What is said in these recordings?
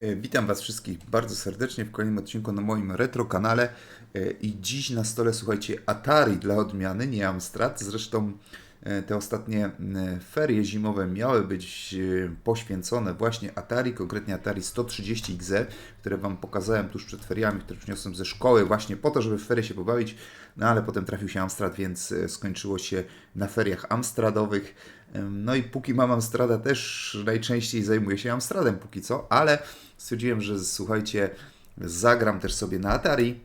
E, Witam Was wszystkich bardzo serdecznie w kolejnym odcinku na moim retro kanale E, i dziś na stole słuchajcie Atari dla odmiany, nie Amstrad. Zresztą e, te ostatnie ferie zimowe miały być poświęcone właśnie Atari, konkretnie Atari 130XE, które Wam pokazałem tuż przed feriami, które przyniosłem ze szkoły właśnie po to, żeby w ferie się pobawić. No ale potem trafił się Amstrad, więc skończyło się na feriach amstradowych. No i póki mam Amstrada, też najczęściej zajmuję się Amstradem póki co, ale stwierdziłem, że słuchajcie, zagram też sobie na Atari.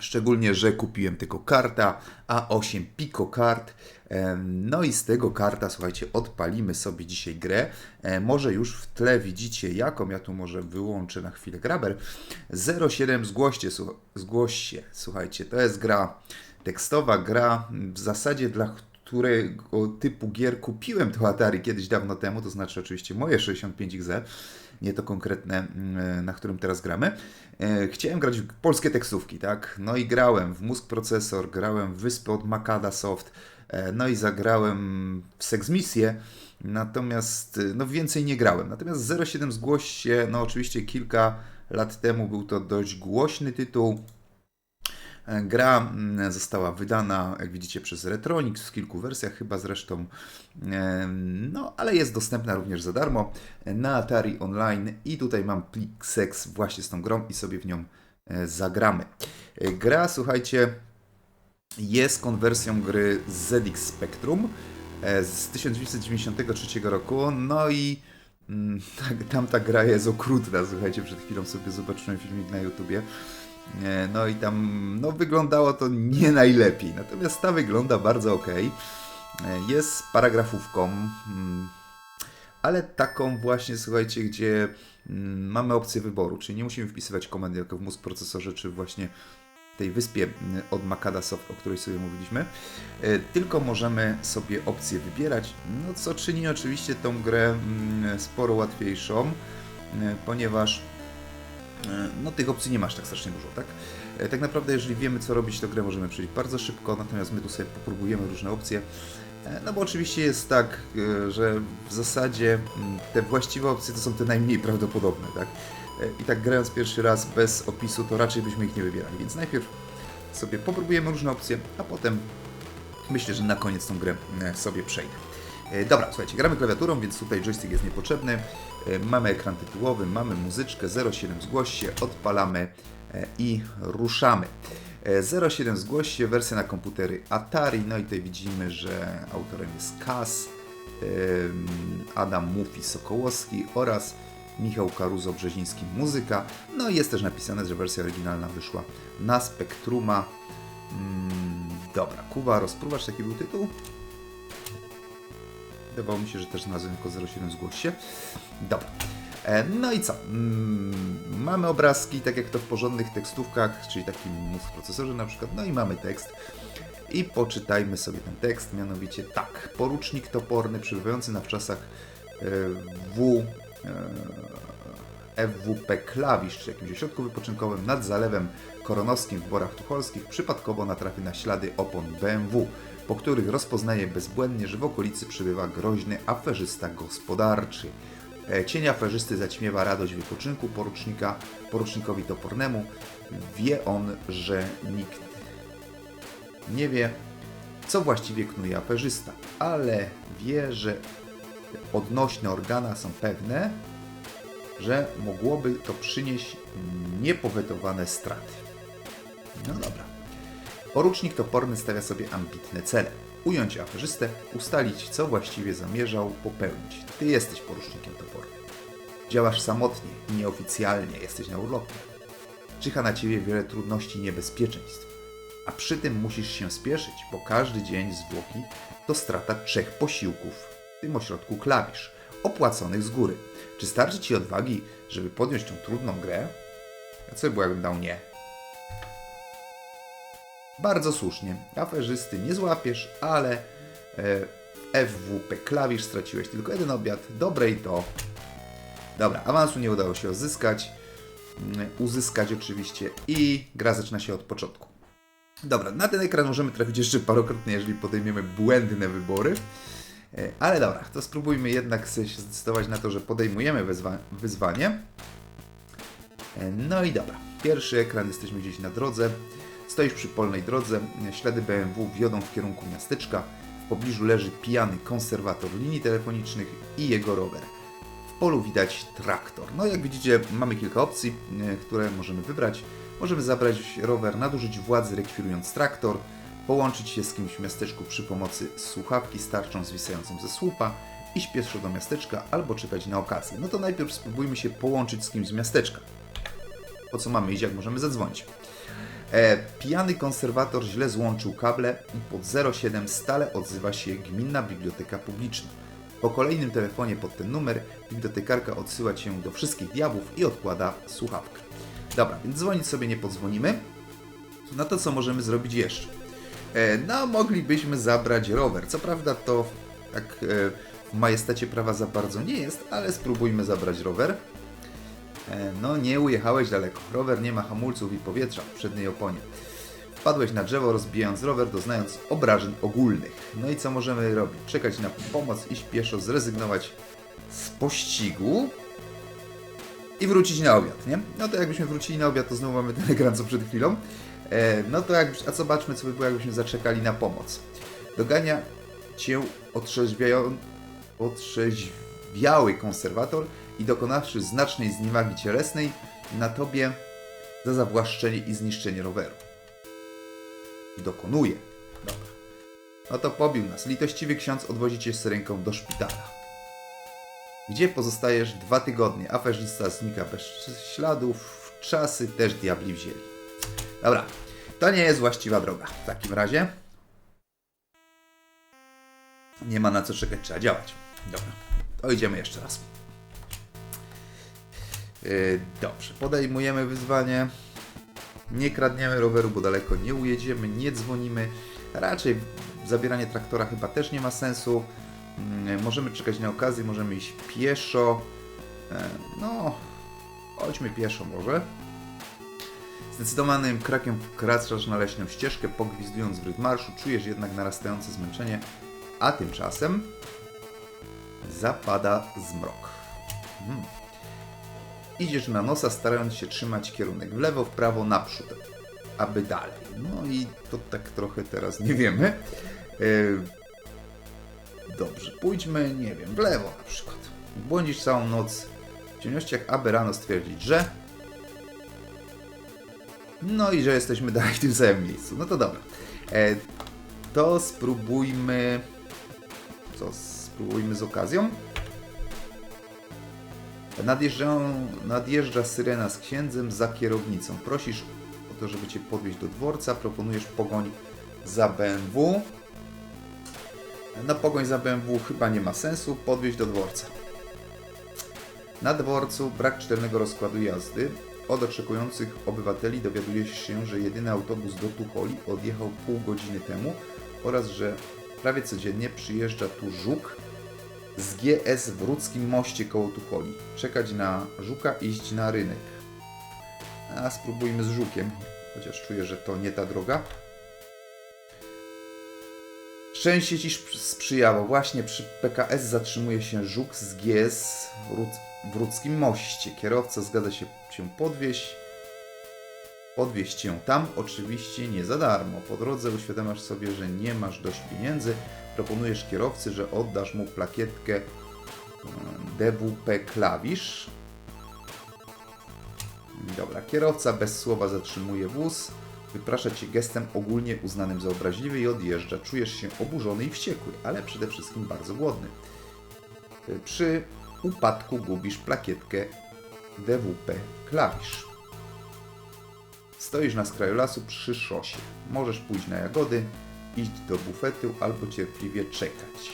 Szczególnie, że kupiłem tego karta A8 Pico Kart. No i z tego karta, słuchajcie, odpalimy sobie dzisiaj grę. Może już w tle widzicie jaką, ja tu może wyłączę na chwilę graber. 07 zgłoście, słuch- zgłoś się, słuchajcie, to jest gra tekstowa, gra w zasadzie dla którego typu gier kupiłem to Atari kiedyś dawno temu, to znaczy oczywiście moje 65XE, nie to konkretne, mm, na którym teraz gramy. E, Chciałem grać w polskie tekstówki, tak? No i grałem w Mózg Procesor, grałem w Wyspy od Makada Soft, e, no i zagrałem w Sex natomiast e, no więcej nie grałem. Natomiast 07 zgłoś się, no oczywiście kilka lat temu był to dość głośny tytuł, Gra mm, została wydana, jak widzicie, przez Retronix w kilku wersjach, chyba zresztą. No, ale jest dostępna również za darmo na Atari Online. I tutaj mam plik seks właśnie z tą grą i sobie w nią e, zagramy. E, Gra, słuchajcie, jest konwersją gry ZX Spectrum e, z 1993 roku. No i mm, tak, tamta gra jest okrutna. Słuchajcie, przed chwilą sobie zobaczyłem filmik na YouTubie. E, No i tam no, wyglądało to nie najlepiej. Natomiast ta wygląda bardzo ok. Jest paragrafówką, mm, ale taką właśnie, słuchajcie, gdzie mm, mamy opcję wyboru, czyli nie musimy wpisywać komend jako w mózg procesorze, czy właśnie tej wyspie mm, od Makada Soft, o której sobie mówiliśmy, E, tylko możemy sobie opcję wybierać, no co czyni oczywiście tą grę sporo łatwiejszą, e, ponieważ E, no tych opcji nie masz tak strasznie dużo, tak? E, Tak naprawdę, jeżeli wiemy, co robić, to grę możemy przejść bardzo szybko, natomiast my tu sobie popróbujemy różne opcje. E, No bo oczywiście jest tak, e, że w zasadzie mm, te właściwe opcje to są te najmniej prawdopodobne, tak? E, I tak grając pierwszy raz bez opisu, to raczej byśmy ich nie wybierali, więc najpierw sobie popróbujemy różne opcje, a potem myślę, że na koniec tą grę e, sobie przejdę. E, Dobra, słuchajcie, gramy klawiaturą, więc tutaj joystick jest niepotrzebny. E, Mamy ekran tytułowy, mamy muzyczkę, 07 zgłoś odpalamy e, i ruszamy. E, 07 zgłoś wersja na komputery Atari, no i tutaj widzimy, że autorem jest Kas, Adam Mufi Sokołowski oraz Michał Karuzo Brzeziński muzyka. No i jest też napisane, że wersja oryginalna wyszła na Spektruma. Mm, dobra, Kuba, rozpruwasz taki był tytuł? Wydawało mi się, że też znalazłem tylko 07 zgłoś się. Dobra. E, No i co? Mm, Mamy obrazki, tak jak to w porządnych tekstówkach, czyli takim w procesorze na przykład. No i mamy tekst. I poczytajmy sobie ten tekst, mianowicie tak. Porucznik toporny przybywający na wczasach e, W e, FWP klawisz, czy jakimś ośrodku wypoczynkowym nad zalewem koronowskim w Borach Tucholskich przypadkowo natrafi na ślady opon BMW, po których rozpoznaje bezbłędnie, że w okolicy przybywa groźny aferzysta gospodarczy. E, Cień aferzysty zaćmiewa radość wypoczynku porucznika, porucznikowi topornemu. Wie on, że nikt nie wie, co właściwie knuje aferzysta, ale wie, że odnośne organa są pewne, że mogłoby to przynieść niepowetowane straty. No dobra. Porucznik toporny stawia sobie ambitne cele. Ująć aferzystę, ustalić, co właściwie zamierzał popełnić. Ty jesteś porucznikiem topornym. Działasz samotnie i nieoficjalnie, jesteś na urlopie. Czyha na ciebie wiele trudności i niebezpieczeństw. A przy tym musisz się spieszyć, bo każdy dzień zwłoki to strata trzech posiłków, w tym ośrodku klawisz, opłaconych z góry. Czy starczy ci odwagi, żeby podjąć tą trudną grę? A co by było, jakbym dał nie? Bardzo słusznie. Aferzysty nie złapiesz, ale e, FWP klawisz straciłeś tylko jeden obiad. Dobre i to. Dobra, awansu nie udało się uzyskać. Mm, Uzyskać oczywiście i gra zaczyna się od początku. Dobra, na ten ekran możemy trafić jeszcze parokrotnie, jeżeli podejmiemy błędne wybory. E, Ale dobra, to spróbujmy jednak się zdecydować na to, że podejmujemy wyzwa wyzwanie. E, No i dobra, pierwszy ekran, jesteśmy gdzieś na drodze. Stoisz przy polnej drodze, ślady BMW wiodą w kierunku miasteczka. W pobliżu leży pijany konserwator linii telefonicznych i jego rower. W polu widać traktor. No jak widzicie, mamy kilka opcji, e, które możemy wybrać. Możemy zabrać rower, nadużyć władzy rekwirując traktor, połączyć się z kimś w miasteczku przy pomocy słuchawki starczą zwisającą ze słupa, iść pieszo do miasteczka albo czekać na okazję. No to najpierw spróbujmy się połączyć z kimś z miasteczka. Po co mamy iść, jak możemy zadzwonić? E, pijany konserwator źle złączył kable i pod 07 stale odzywa się Gminna Biblioteka Publiczna. Po kolejnym telefonie pod ten numer bibliotekarka odsyła cię do wszystkich diabłów i odkłada słuchawkę. Dobra, więc dzwonić sobie nie podzwonimy. No to co możemy zrobić jeszcze? E, no, moglibyśmy zabrać rower. Co prawda to tak e, w majestacie prawa za bardzo nie jest, ale spróbujmy zabrać rower. E, No, nie ujechałeś daleko. Rower nie ma hamulców i powietrza w przedniej oponie. Wpadłeś na drzewo, rozbijając rower, doznając obrażeń ogólnych. No i co możemy robić? Czekać na pomoc, iść pieszo, zrezygnować z pościgu i wrócić na obiad, nie? No to jakbyśmy wrócili na obiad, to znowu mamy ten ekran co przed chwilą. E, no to jak, a zobaczmy, co by było, jakbyśmy zaczekali na pomoc. Dogania cię otrzeźwiają, otrzeźwiały konserwator i dokonawszy znacznej zniewagi cielesnej na tobie za zawłaszczenie i zniszczenie roweru. Dokonuje. Dobra. No to pobił nas. Litościwy ksiądz odwozi cię z ręką do szpitala. Gdzie pozostajesz dwa tygodnie. Aferzysta znika bez śladów. Czasy też diabli wzięli. Dobra. To nie jest właściwa droga. W takim razie nie ma na co czekać, trzeba działać. Dobra, to idziemy jeszcze raz. Yy, dobrze, podejmujemy wyzwanie. Nie kradniemy roweru, bo daleko nie ujedziemy, nie dzwonimy. Raczej zabieranie traktora chyba też nie ma sensu. Mm, Możemy czekać na okazję, możemy iść pieszo. E, No, chodźmy pieszo może. Zdecydowanym krakiem wkraczasz na leśną ścieżkę, pogwizdując w rytm marszu, czujesz jednak narastające zmęczenie, a tymczasem zapada zmrok. Hmm. Idziesz na nosa, starając się trzymać kierunek w lewo, w prawo, naprzód, aby dalej. No i to tak trochę teraz nie wiemy. Yy, Dobrze, pójdźmy, nie wiem, w lewo na przykład. Błądzisz całą noc w ciemnościach, aby rano stwierdzić, że no i że jesteśmy dalej w tym samym miejscu. No to dobra. E, to spróbujmy. Co? Spróbujmy z okazją. Nadjeżdżają, nadjeżdża syrena z księdzem za kierownicą. Prosisz o to, żeby cię podwieźć do dworca. Proponujesz pogoń za BMW. No pogoń za BMW chyba nie ma sensu. Podwieźć do dworca. Na dworcu brak czytelnego rozkładu jazdy. Od oczekujących obywateli dowiaduje się, że jedyny autobus do Tucholi odjechał pół godziny temu oraz że prawie codziennie przyjeżdża tu Żuk z GS w Rudzkim Moście koło Tucholi. Czekać na Żuka, iść na rynek. A spróbujmy z Żukiem, chociaż czuję, że to nie ta droga. Szczęście Ci sprz- sprzyjało. Właśnie przy PKS zatrzymuje się Żuk z GS w Rudzkim Moście. Kierowca zgadza się Cię podwieźć. Podwieźć Cię tam, oczywiście nie za darmo. Po drodze uświadamiasz sobie, że nie masz dość pieniędzy. Proponujesz kierowcy, że oddasz mu plakietkę e, DWP klawisz. Dobra, kierowca bez słowa zatrzymuje wóz. Wyprasza cię gestem ogólnie uznanym za obraźliwy i odjeżdża. Czujesz się oburzony i wściekły, ale przede wszystkim bardzo głodny. Y, Przy upadku gubisz plakietkę DWP klawisz. Stoisz na skraju lasu przy szosie. Możesz pójść na jagody, iść do bufetu albo cierpliwie czekać.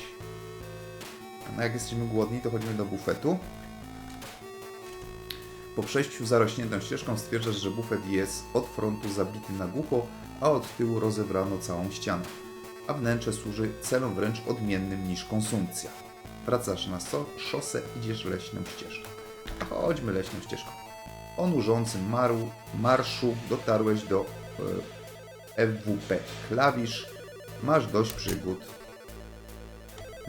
A jak jesteśmy głodni, to chodzimy do bufetu. Po przejściu zarośniętą ścieżką stwierdzasz, że bufet jest od frontu zabity na głucho, a od tyłu rozebrano całą ścianę. A wnętrze służy celom wręcz odmiennym niż konsumpcja. Wracasz na so, szosę, idziesz leśną ścieżką. Chodźmy leśną ścieżką. Po nużącym maru, marszu dotarłeś do e, FWP klawisz. Masz dość przygód.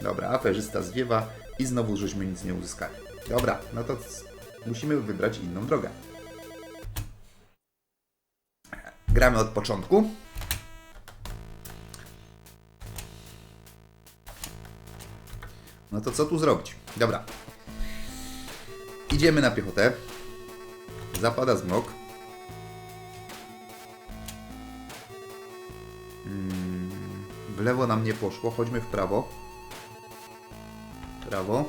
Dobra, aferzysta zwiewa i znowu żeśmy nic nie uzyskali. Dobra, no to musimy wybrać inną drogę. Gramy od początku. No to co tu zrobić? Dobra. Idziemy na piechotę. Zapada zmrok. Mm, W lewo nam nie poszło, chodźmy w prawo. Prawo.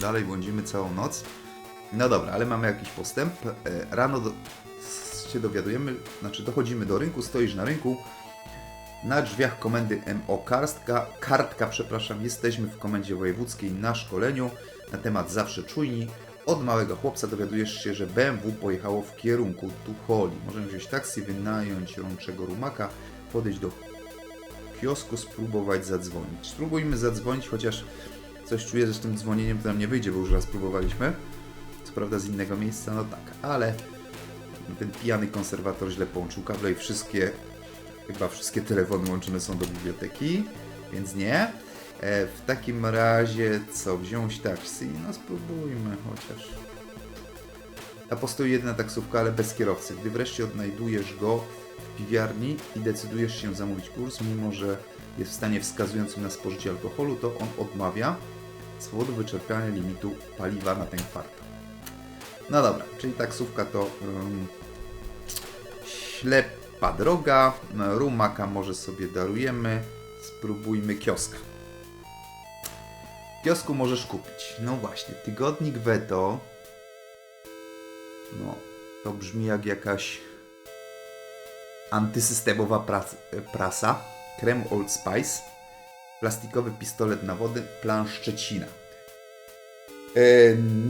Dalej błądzimy całą noc. No dobra, ale mamy jakiś postęp. E, Rano do, się dowiadujemy, znaczy dochodzimy do rynku, stoisz na rynku. Na drzwiach komendy MO Kartka, kartka, przepraszam, jesteśmy w komendzie wojewódzkiej na szkoleniu na temat zawsze czujni. Od małego chłopca dowiadujesz się, że BMW pojechało w kierunku Tucholi. Możemy wziąć taksi, wynająć rączego rumaka, podejść do kiosku, spróbować zadzwonić. Spróbujmy zadzwonić, chociaż coś czuję, że z tym dzwonieniem to nam nie wyjdzie, bo już raz próbowaliśmy. Co prawda z innego miejsca, no tak, ale ten pijany konserwator źle połączył kable i wszystkie, chyba wszystkie telefony łączone są do biblioteki, więc nie. E, w takim razie co, wziąć taksi? No spróbujmy chociaż. A postoi jedna taksówka, ale bez kierowcy. Gdy wreszcie odnajdujesz go w piwiarni i decydujesz się zamówić kurs, mimo że jest w stanie wskazującym na spożycie alkoholu, to on odmawia z powodu wyczerpania limitu paliwa na ten kwartał. No dobra, czyli taksówka to um, ślepa droga, rumaka może sobie darujemy, spróbujmy kioska. W kiosku możesz kupić, no właśnie, tygodnik Veto, no to brzmi jak jakaś antysystemowa prasa, krem Old Spice, plastikowy pistolet na wodę, plan Szczecina. E,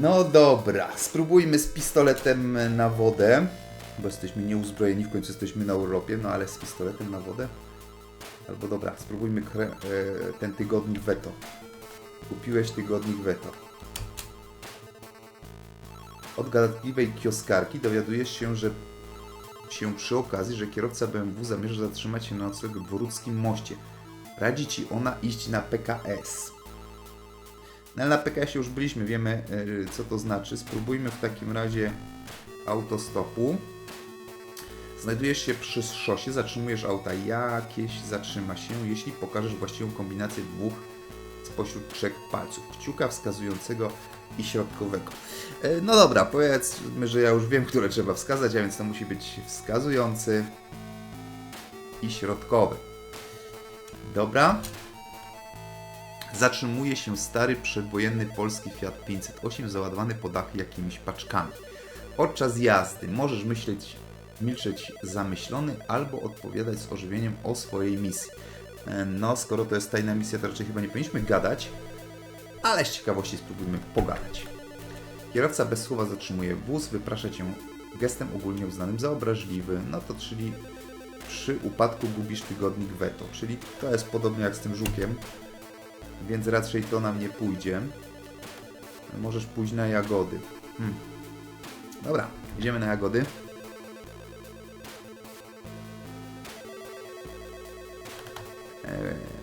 No dobra, spróbujmy z pistoletem na wodę, bo jesteśmy nieuzbrojeni, w końcu jesteśmy na Europie, no ale z pistoletem na wodę. Albo dobra, spróbujmy kre- e, ten tygodnik Veto. Kupiłeś tygodnik Veto. Od gadatliwej kioskarki dowiadujesz się, że się przy okazji, że kierowca BMW zamierza zatrzymać się na nocleg w Boruckim moście. Radzi ci ona iść na PKS. No ale na PKS już byliśmy, wiemy yy, co to znaczy. Spróbujmy w takim razie autostopu. Znajdujesz się przy szosie, zatrzymujesz auta jakieś, zatrzyma się, jeśli pokażesz właściwą kombinację dwóch spośród trzech palców. Kciuka wskazującego i środkowego. E, No dobra, powiedzmy, że ja już wiem, które trzeba wskazać, a więc to musi być wskazujący i środkowy. Dobra. Zatrzymuje się stary przedwojenny polski Fiat 508 załadowany po dachy jakimiś paczkami. Podczas jazdy możesz myśleć, milczeć zamyślony albo odpowiadać z ożywieniem o swojej misji. E, No, skoro to jest tajna misja, to raczej chyba nie powinniśmy gadać, ale z ciekawości spróbujmy pogadać. Kierowca bez słowa zatrzymuje wóz, wyprasza cię gestem ogólnie uznanym za obraźliwy, no to czyli przy upadku gubisz tygodnik veto, czyli to jest podobnie jak z tym żukiem, więc raczej to nam nie pójdzie. Możesz pójść na jagody. Hmm. Dobra, idziemy na jagody. Eee,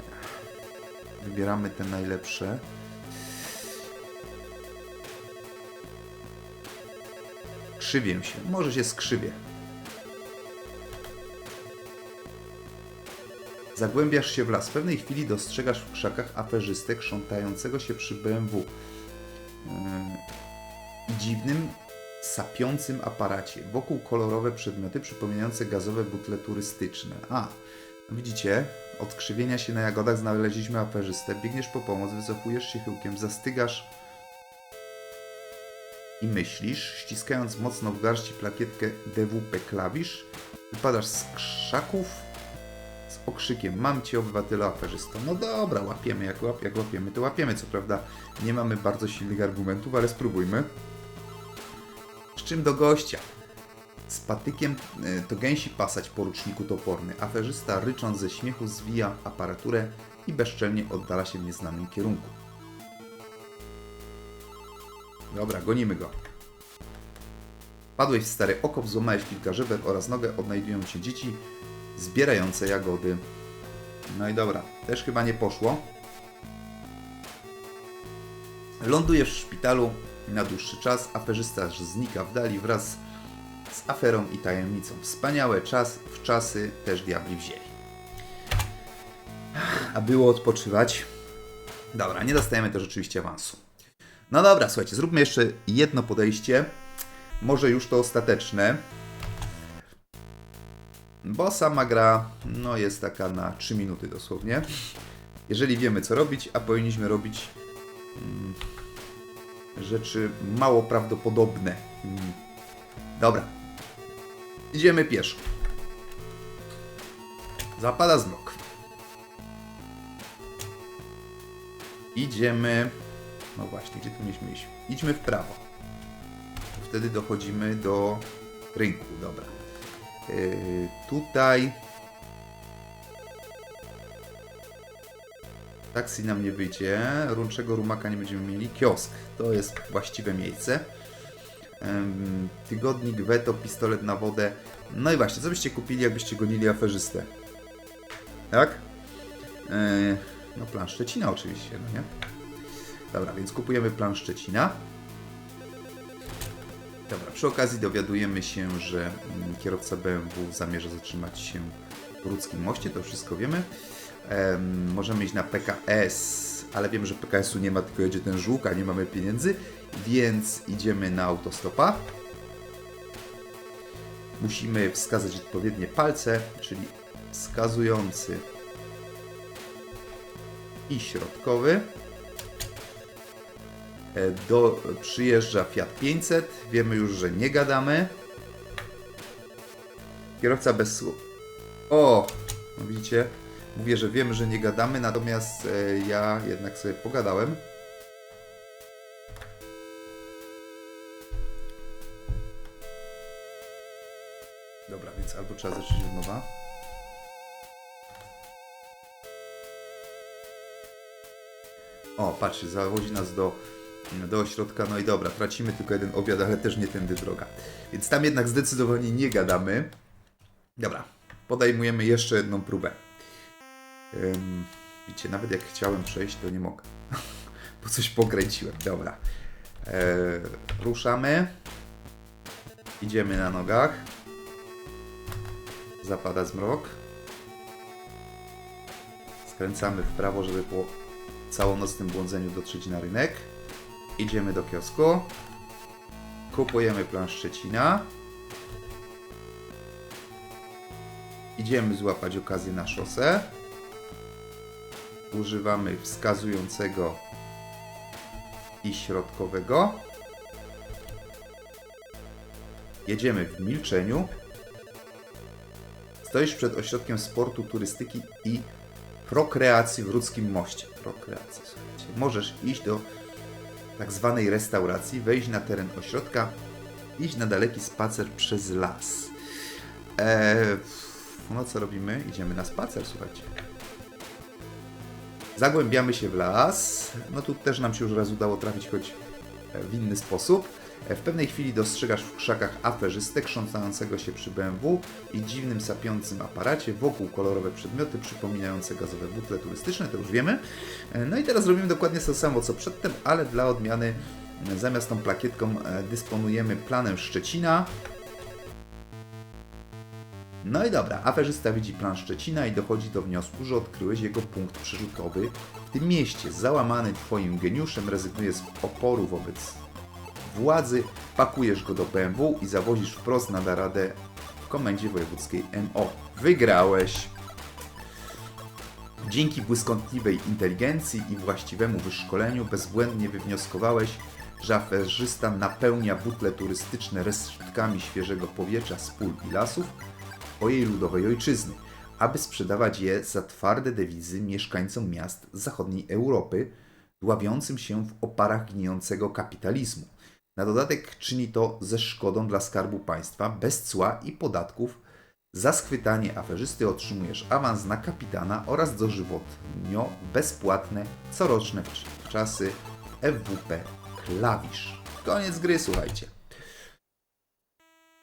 Wybieramy te najlepsze. Krzywię się. Może się skrzywię. Zagłębiasz się w las. W pewnej chwili dostrzegasz w krzakach aferzystę krzątającego się przy BMW. Yy, dziwnym, sapiącym aparacie. Wokół kolorowe przedmioty przypominające gazowe butle turystyczne. A, widzicie, od krzywienia się na jagodach znaleźliśmy aferzystę. Biegniesz po pomoc, wycofujesz się chyłkiem, zastygasz i myślisz, ściskając mocno w garści plakietkę DWP klawisz, wypadasz z krzaków z okrzykiem Mam cię obywatelu aferzysto. No dobra, łapiemy, jak, łap, jak łapiemy, to łapiemy. Co prawda nie mamy bardzo silnych argumentów, ale spróbujmy. Z czym do gościa? Z patykiem y, to gęsi pasać poruczniku toporny. Aferzysta rycząc ze śmiechu zwija aparaturę i bezczelnie oddala się w nieznanym kierunku. Dobra, gonimy go. Padłeś w stary okop, złamałeś kilka żeber oraz nogę, odnajdują cię dzieci zbierające jagody. No i dobra, też chyba nie poszło. Lądujesz w szpitalu na dłuższy czas, aferzysta znika w dali wraz z aferą i tajemnicą. Wspaniałe czas, w czasy też diabli wzięli. A było odpoczywać. Dobra, nie dostajemy też oczywiście awansu. No dobra, słuchajcie, zróbmy jeszcze jedno podejście. Może już to ostateczne. Bo sama gra no, jest taka na 3 minuty dosłownie. Jeżeli wiemy co robić, a powinniśmy robić mm, rzeczy mało prawdopodobne. Mm. Dobra. Idziemy pieszo. Zapada zmrok. Idziemy. No właśnie, gdzie tu mieliśmy iść? Idźmy w prawo. Wtedy dochodzimy do rynku. Dobra. Yy, tutaj. Taksi nam nie wyjdzie. Runczego rumaka nie będziemy mieli. Kiosk to jest właściwe miejsce. Tygodnik, weto, pistolet na wodę. No i właśnie, co byście kupili, jakbyście gonili aferzystę? Tak? Yy, no plan Szczecina oczywiście, no nie? Dobra, więc kupujemy plan Szczecina. Dobra, przy okazji dowiadujemy się, że mm, kierowca BMW zamierza zatrzymać się w Rudzkim Moście, to wszystko wiemy. Em, możemy iść na PKS, ale wiem, że PKS-u nie ma, tylko jedzie ten żółk, a nie mamy pieniędzy, więc idziemy na autostopa. Musimy wskazać odpowiednie palce, czyli wskazujący i środkowy. E, Do, przyjeżdża Fiat 500. Wiemy już, że nie gadamy. Kierowca bez słów. O! No widzicie? Mówię, że wiemy, że nie gadamy, natomiast e, ja jednak sobie pogadałem. Dobra, więc albo trzeba zacząć od nowa. O, patrzcie, zawodzi nas do, do ośrodka. No i dobra, tracimy tylko jeden obiad, ale też nie tędy droga. Więc tam jednak zdecydowanie nie gadamy. Dobra, podejmujemy jeszcze jedną próbę. Ym, widzicie, nawet jak chciałem przejść, to nie mogę. Bo coś pokręciłem. Dobra. E, ruszamy. Idziemy na nogach. Zapada zmrok. Skręcamy w prawo, żeby po całonocnym błądzeniu dotrzeć na rynek. Idziemy do kiosku. Kupujemy plan Szczecina. Idziemy złapać okazję na szosę. Używamy wskazującego i środkowego. Jedziemy w milczeniu. Stoisz przed ośrodkiem sportu, turystyki i prokreacji w Rudzkim Moście. Prokreacja, słuchajcie. Możesz iść do tak zwanej restauracji, wejść na teren ośrodka, iść na daleki spacer przez las. Eee, no co robimy? Idziemy na spacer, słuchajcie. Zagłębiamy się w las. No tu też nam się już raz udało trafić, choć w inny sposób. W pewnej chwili dostrzegasz w krzakach aferzystę krzątającego się przy BMW i dziwnym sapiącym aparacie, wokół kolorowe przedmioty przypominające gazowe butle turystyczne, to już wiemy. No i teraz robimy dokładnie to samo co przedtem, ale dla odmiany zamiast tą plakietką e, dysponujemy planem Szczecina. No i dobra, aferzysta widzi plan Szczecina i dochodzi do wniosku, że odkryłeś jego punkt przerzutowy w tym mieście. Załamany twoim geniuszem rezygnuje z oporu wobec władzy, pakujesz go do BMW i zawozisz wprost na naradę w komendzie wojewódzkiej MO. Wygrałeś! Dzięki błyskotliwej inteligencji i właściwemu wyszkoleniu bezbłędnie wywnioskowałeś, że aferzysta napełnia butle turystyczne resztkami świeżego powietrza z pól i lasów twojej ludowej ojczyzny, aby sprzedawać je za twarde dewizy mieszkańcom miast zachodniej Europy, dławiącym się w oparach gnijącego kapitalizmu. Na dodatek czyni to ze szkodą dla skarbu państwa, bez cła i podatków. Za schwytanie aferzysty otrzymujesz awans na kapitana oraz dożywotnio bezpłatne coroczne czasy FWP klawisz. Koniec gry, słuchajcie.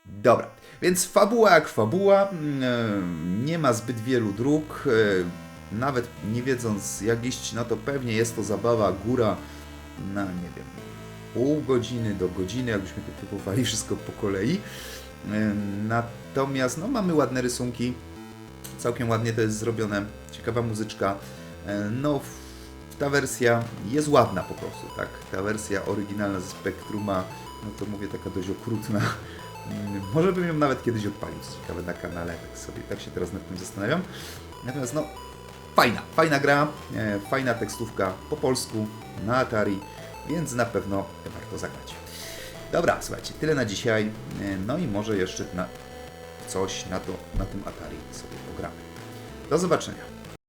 Dobra, więc fabuła jak fabuła, mm, nie ma zbyt wielu dróg, e, nawet nie wiedząc jak iść, no to pewnie jest to zabawa góra, no nie wiem, pół godziny do godziny, jakbyśmy to próbowali wszystko po kolei. Natomiast no, mamy ładne rysunki, całkiem ładnie to jest zrobione, ciekawa muzyczka. No, ta wersja jest ładna po prostu, tak? Ta wersja oryginalna ze Spectruma, no to mówię taka dość okrutna. Mm, Może bym ją nawet kiedyś odpalił, ciekawe, na kanale, tak sobie, tak się teraz nad tym zastanawiam. Natomiast no, fajna, fajna gra, e, fajna tekstówka po polsku na Atari, więc na pewno warto zagrać. Dobra, słuchajcie, tyle na dzisiaj. No i może jeszcze na coś na, to, na tym Atari sobie pogramy. Do zobaczenia.